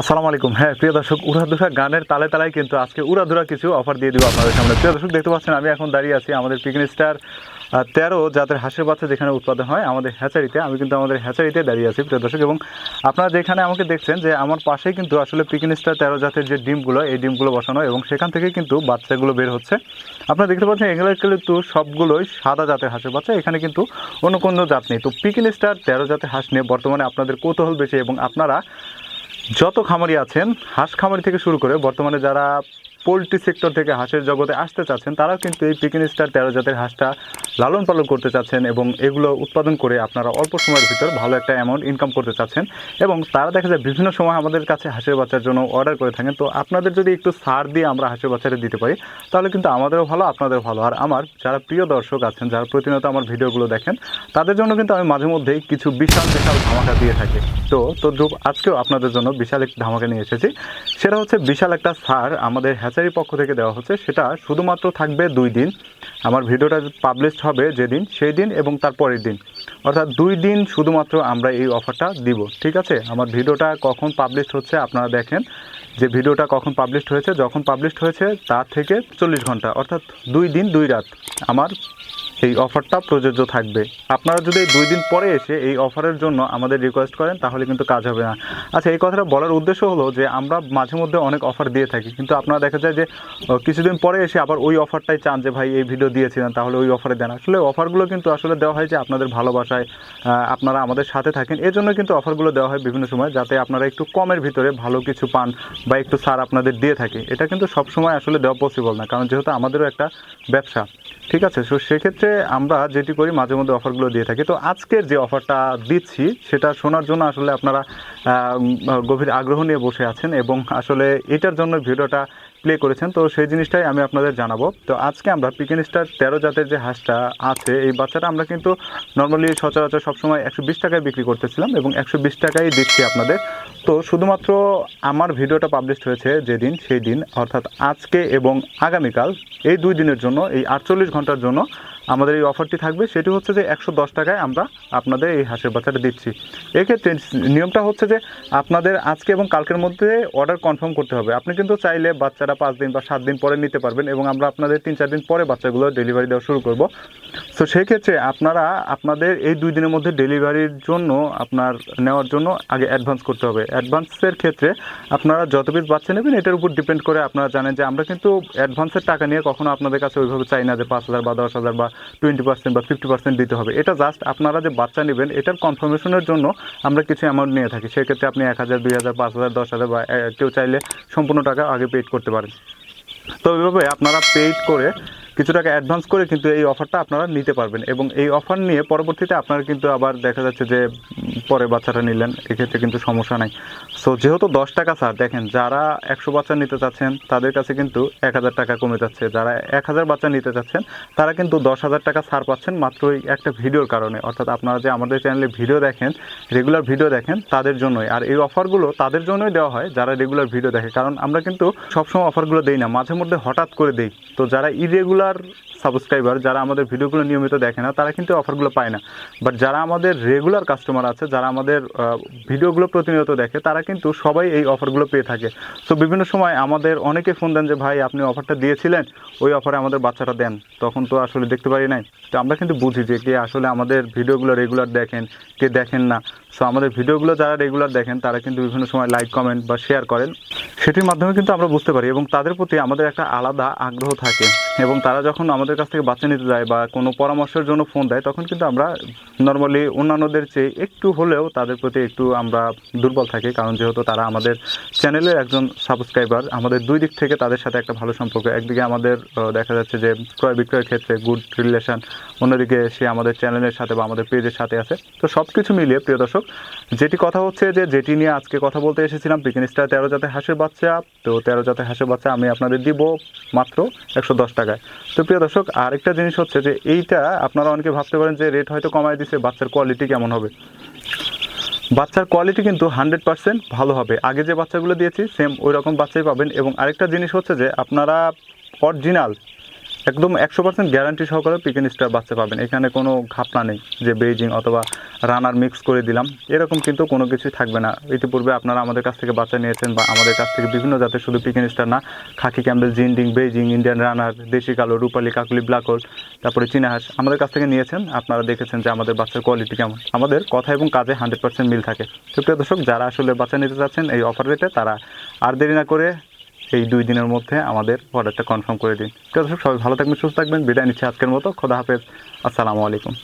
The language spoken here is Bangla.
আসসালামু আলাইকুম হ্যাঁ প্রিয় দর্শক, উড়াধুরা গানের তালে তালায় কিন্তু আজকে উড়াধুরা কিছু অফার দিয়ে দিব আপনাদের সামনে। প্রিয় দর্শক, দেখতে পাচ্ছেন, আমি এখন দাঁড়িয়ে আছি আমাদের পিকনিক স্টার তেরো জাতের হাঁসের বাচ্চা যেখানে উৎপাদন হয় আমাদের হ্যাচারিতে, আমি কিন্তু আমাদের হ্যাচারিতে দাঁড়িয়ে আছি, প্রিয় দর্শক। এবং আপনারা যেখানে আমাকে দেখছেন যে আমার পাশেই কিন্তু আসলে পিকনিক স্টার তেরো জাতের যে ডিমগুলো, এই ডিমগুলো বসানো এবং সেখান থেকে কিন্তু বাচ্চাগুলো বের হচ্ছে। আপনারা দেখতে পাচ্ছেন এগুলো কিন্তু সবগুলোই সাদা জাতের হাঁসের বাচ্চা, এখানে কিন্তু অন্য কোনো জাত নেই। তো পিকনিক স্টার তেরো জাতের হাঁস নিয়ে বর্তমানে আপনাদের কৌতূহল বেশি, এবং আপনারা যত খামারি আছেন, হাঁস খামারি থেকে শুরু করে বর্তমানে যারা পোলট্রি সেক্টর থেকে হাঁসের জগতে আসতে চাচ্ছেন, তারাও কিন্তু এই পিকিন স্টার তেরো জাতের হাঁসটা লালন পালন করতে চাচ্ছেন এবং এগুলো উৎপাদন করে আপনারা অল্প সময়ের ভিতর ভালো একটা অ্যামাউন্ট ইনকাম করতে চাচ্ছেন। এবং তারা দেখা যায় বিভিন্ন সময় আমাদের কাছে হাঁসের বাচ্চার জন্য অর্ডার করে থাকেন। তো আপনাদের যদি একটু সার দিয়ে আমরা হাঁসের বাচ্চাটা দিতে পারি, তাহলে কিন্তু আমাদেরও ভালো আপনাদের ভালো। আর আমার যারা প্রিয় দর্শক আছেন, যারা প্রতিনিয়ত আমার ভিডিওগুলো দেখেন, তাদের জন্য কিন্তু আমি মাঝে মধ্যেই কিছু বিশাল বিশাল ধামাকা দিয়ে থাকি। তো তদ্রুপ আজকেও আপনাদের জন্য বিশাল একটি ধামাকা নিয়ে এসেছি। সেটা হচ্ছে বিশাল একটা সার আমাদের হ্যাচারি পক্ষ থেকে দেওয়া হচ্ছে, সেটা শুধুমাত্র থাকবে দুই দিন। আমার ভিডিওটা পাবলিশ হবে যেদিন, সেই দিন এবং তার পরের দিন। অর্থাৎ দুই দিন শুধুমাত্র আমরা এই অফারটা দিব, ঠিক আছে? আমার ভিডিওটা কখন পাবলিশ হচ্ছে আপনারা দেখেন। যে ভিডিওটা কখন পাবলিশ হয়েছে, যখন পাবলিশ হয়েছে, তার থেকে চল্লিশ ঘণ্টা, অর্থাৎ দুই দিন, দুই রাত। আমার এই অফারটা প্রযোজ্য থাকবে। আপনারা যদি দুই দিন পরে এসে এই অফারের জন্য আমাদের রিকোয়েস্ট করেন, তাহলে কিন্তু কাজ হবে না। আচ্ছা এই কথাটা বলার উদ্দেশ্য হলো যে, আমরা মাঝে মধ্যে অনেক অফার দিয়ে থাকি, কিন্তু আপনারা দেখা যায় যে কিছুদিন পরে এসে আবার ওই অফারটাই চান যে, ভাই, এই ভিডিও দিয়েছিলেন, তাহলে ওই অফারে দেন। আসলে অফারগুলো কিন্তু আসলে দেওয়া হয় যে, আপনাদের ভালোবাসায় আপনারা আমাদের সাথে থাকেন। এর জন্য কিন্তু অফারগুলো দেওয়া হয় বিভিন্ন সময়, যাতে আপনারা একটু কমের ভিতরে ভালো কিছু পান বা একটু ছাড় আপনাদের দিয়ে থাকে। এটা কিন্তু সবসময় আসলে দেওয়া পসিবল না, কারণ যেহেতু আমাদেরও একটা ব্যবসা। ঠিক আছে সো সেক্ষেত্রে আমরা যেটি করি, মাঝে মধ্যে অফারগুলো দিয়ে থাকি। তো আজকের যে অফারটা দিচ্ছি, সেটা শোনার জন্য আসলে আপনারা গভীর আগ্রহ নিয়ে বসে আছেন এবং আসলে এটার জন্য ভিডিওটা প্লে করেছেন, তো সেই জিনিসটাই আমি আপনাদের জানাব। তো আজকে আমরা পিকেন স্টার তেরো জাতের যে হাঁসটা আছে, এই বাচ্চাটা আমরা কিন্তু নর্মালি সচরাচর সবসময় একশো বিশ টাকায় বিক্রি করতেছিলাম এবং একশো বিশ টাকাই দিচ্ছি আপনাদের। তো শুধুমাত্র আমার ভিডিওটা পাবলিশ হয়েছে যেদিন, সেই দিন, অর্থাৎ আজকে এবং আগামীকাল, এই দুই দিনের জন্য, এই আটচল্লিশ ঘণ্টার জন্য আমাদের এই অফারটি থাকবে, সেটি হচ্ছে যে একশো দশ টাকায় আমরা আপনাদের এই হাঁসের বাচ্চাটা দিচ্ছি। এক্ষেত্রে নিয়মটা হচ্ছে যে আপনাদের আজকে এবং কালকের মধ্যে অর্ডার কনফার্ম করতে হবে। আপনি কিন্তু চাইলে বাচ্চারা পাঁচ দিন বা সাত দিন পরে নিতে পারবেন এবং আমরা আপনাদের তিন চার দিন পরে বাচ্চাগুলো ডেলিভারি দেওয়া শুরু করব। তো সেক্ষেত্রে আপনারা আপনাদের এই দুই দিনের মধ্যে ডেলিভারির জন্য, আপনার নেওয়ার জন্য আগে অ্যাডভান্স করতে হবে। অ্যাডভান্সের ক্ষেত্রে আপনারা যত পিস বাচ্চা নেবেন, এটার উপর ডিপেন্ড করে আপনারা জানেন যে আমরা কিন্তু অ্যাডভান্সের টাকা নিয়ে কখনো আপনাদের কাছে ওইভাবে চাই না যে পাঁচ হাজার বা দশ হাজার বা টোয়েন্টি পার্সেন্ট বা ফিফটি পার্সেন্ট দিতে হবে। এটা জাস্ট আপনারা যে বাচ্চা নেবেন, এটার কনফার্মেশনের জন্য আমরা কিছু অ্যামাউন্ট নিয়ে থাকি। সেক্ষেত্রে আপনি এক হাজার, দুই হাজার, পাঁচ হাজার, দশ হাজার বা কেউ চাইলে সম্পূর্ণ টাকা আগে পেড করতে পারেন। তো ওইভাবে আপনারা পেইড করে কিছু টাকা অ্যাডভান্স করে কিন্তু এই অফারটা আপনারা নিতে পারবেন। এবং এই অফার নিয়ে পরবর্তীতে আপনারা কিন্তু আবার দেখা যাচ্ছে যে পরে বাচ্চাটা নিলেন, এক্ষেত্রে কিন্তু সমস্যা নাই। সো যেহেতু দশ টাকা স্যার দেখেন যারা একশো বাচ্চা নিতে চাচ্ছেন, তাদের কাছে কিন্তু এক হাজার টাকা কমে যাচ্ছে। যারা এক হাজার বাচ্চা নিতে চাচ্ছেন, তারা কিন্তু দশ হাজার টাকা ছাড় পাচ্ছেন মাত্র এই একটা ভিডিওর কারণে। অর্থাৎ আপনারা যে আমাদের চ্যানেলে ভিডিও দেখেন রেগুলার ভিডিও দেখেন, তাদের জন্যই। আর এই অফারগুলো তাদের জন্যই দেওয়া হয়, যারা রেগুলার ভিডিও দেখে। কারণ আমরা কিন্তু সবসময় অফারগুলো দেই না, মাঝে মধ্যে হঠাৎ করে দেই। তো যারা ইরেগুলার আর সাবস্ক্রাইবার যারা আমাদের ভিডিওগুলো নিয়মিত দেখে না, তারা কিন্তু অফারগুলো পায় না। বাট যারা আমাদের রেগুলার কাস্টমার আছে, যারা আমাদের ভিডিওগুলো প্রতিনিয়ত দেখে, তারা কিন্তু সবাই এই অফারগুলো পেয়ে থাকে। তো বিভিন্ন সময় আমাদের অনেকে ফোন দেন যে, ভাই, আপনি অফারটা দিয়েছিলেন, ওই অফারে আমাদের বাচ্চাটা দেন। তখন তো আসলে দেখতে পারি নাই। তো আমরা কিন্তু বুঝি যে, কে আসলে আমাদের ভিডিওগুলো রেগুলার দেখেন, কে দেখেন না। সো আমাদের ভিডিওগুলো যারা রেগুলার দেখেন, তারা কিন্তু বিভিন্ন সময় লাইক কমেন্ট বা শেয়ার করেন। সেটির মাধ্যমে কিন্তু আমরা বুঝতে পারি এবং তাদের প্রতি আমাদের একটা আলাদা আগ্রহ থাকে। এবং তারা যখন আমাদের কাছ থেকে বাচ্চা নিতে যায় বা কোনো পরামর্শের জন্য ফোন দেয়, তখন কিন্তু আমরা নর্মালি অন্যান্যদের চেয়ে একটু হলেও তাদের প্রতি একটু আমরা দুর্বল থাকি। কারণ যেহেতু তারা আমাদের চ্যানেলের একজন সাবস্ক্রাইবার আমাদের দুই দিক থেকে তাদের সাথে একটা ভালো সম্পর্ক। একদিকে আমাদের দেখা যাচ্ছে যে ক্রয় বিক্রয়ের ক্ষেত্রে গুড রিলেশন অন্যদিকে সে আমাদের চ্যানেলের সাথে বা আমাদের পেজের সাথে আছে। তো সব কিছু মিলিয়ে, প্রিয় দর্শক, যেটি কথা হচ্ছে যে, যেটি নিয়ে আজকে কথা বলতে এসেছিলাম পিকিন স্টার তেরো জাতের হাঁসের বাচ্চা। তো তেরো জাতের হাঁসের বাচ্চা আমি আপনাদের দিব মাত্র একশো দশ টাকায়। তো প্রিয় দর্শক আরেকটা জিনিস হচ্ছে যে এইটা আপনারা অনেকে ভাবতে পারেন যে রেট হয়তো কমায় দিছে, বাচ্চার কোয়ালিটি কেমন হবে? বাচ্চার কোয়ালিটি কিন্তু হান্ড্রেড পার্সেন্ট ভালো হবে। আগে যে বাচ্চাগুলো দিয়েছি সেম ওই রকম বাচ্চাই পাবেন। এবং আরেকটা জিনিস হচ্ছে যে আপনারা অরিজিনাল একদম একশো পার্সেন্ট গ্যারান্টি সহকারে পিকেন স্টার বাচ্চা পাবেন। এখানে কোনো ঘাপনা নেই যে বেজিং অথবা রানার মিক্স করে দিলাম। এরকম কিন্তু কোনো কিছুই থাকবে না। ইতিপূর্বে আপনারা আমাদের কাছ থেকে বাচ্চা নিয়েছেন বা আমাদের কাছ থেকে বিভিন্ন জাতের শুধু পিকেন স্টার না, khaki Campbell, Jinding Beijing Indian runner দেশি কালো, রূপালি, কাকুলি ব্ল্যাক হোল তারপরে চীনা হাঁস আমাদের কাছ থেকে নিয়েছেন। আপনারা দেখেছেন যে আমাদের বাচ্চার কোয়ালিটি কেমন। আমাদের কথা এবং কাজে হান্ড্রেড পার্সেন্ট মিল থাকে। সুপ্রিয় দর্শক, যারা আসলে বাচ্চা নিতে চাচ্ছেন এই অফার রেটে তারা আর দেরি না করে এই দুই দিনের মধ্যে আমাদের অর্ডারটা কনফার্ম করে দিন। দর্শক, সবাই ভালো থাকবেন, সুস্থ থাকবেন। বিদায় নিচ্ছে আজকের মতো। খোদা হাফেজ। আসসালামু আলাইকুম।